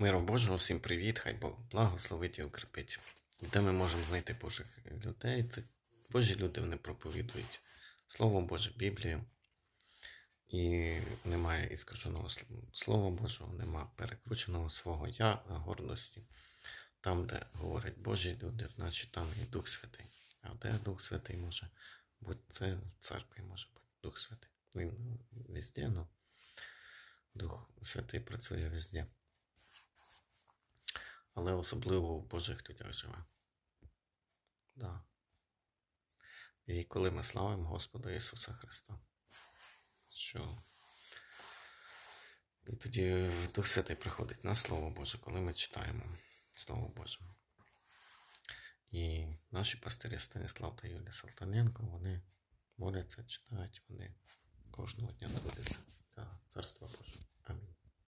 Миру Божого, всім привіт, хай Бог благословить і укріпить. Де ми можемо знайти Божих людей? Це Божі люди вони проповідують Слово Боже, Біблію. І немає іскаженого Слова Божого, нема перекрученого свого я, гордості. Там, де говорять Божі люди, значить там і Дух Святий. А де Дух Святий може бути? Це в церкві може бути Дух Святий. Він везде, але Дух Святий працює везде. Але особливо в Божих людях живе. Да. І коли ми славимо Господа Ісуса Христа, що і тоді Дух Святий приходить на Слово Боже, коли ми читаємо Слово Боже. І наші пастирі Станіслав та Юлія Салтаненко, вони моляться, читають, вони кожного дня трудяться.